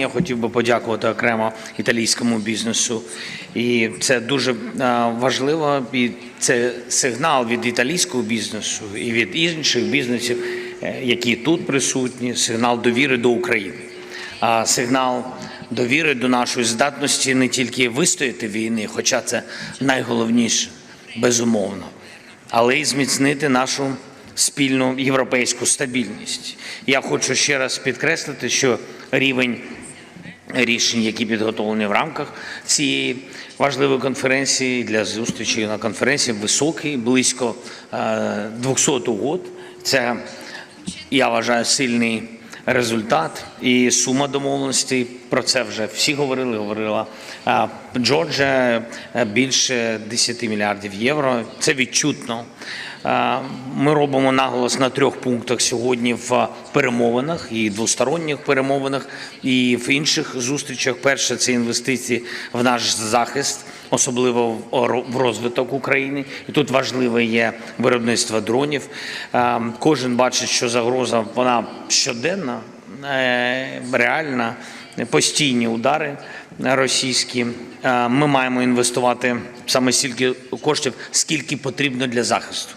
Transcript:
Я хотів би подякувати окремо італійському бізнесу, і це дуже важливо. І це сигнал від італійського бізнесу і від інших бізнесів, е, які тут присутні. Сигнал довіри до України, сигнал довіри до нашої здатності не тільки вистояти війни, хоча це найголовніше, безумовно, але й зміцнити нашу спільну європейську стабільність. Я хочу ще раз підкреслити, що рівень рішень, які підготовлені в рамках цієї важливої конференції для зустрічі на конференції, високий, близько е, 200 угод. Це я вважаю сильний результат і сума домовленостей. Про це вже всі говорили. Говорила Джорджа е, більше 10 мільярдів євро. Це відчутно. Ми робимо наголос на трьох пунктах сьогодні в перемовинах і двосторонніх перемовинах, і в інших зустрічах. Перше це інвестиції в наш захист, особливо в розвиток України. І тут важливе є виробництво дронів. Кожен бачить, що загроза вона щоденна, е, реальна, постійні удари російські. Е, Ми маємо інвестувати саме стільки коштів, скільки потрібно для захисту.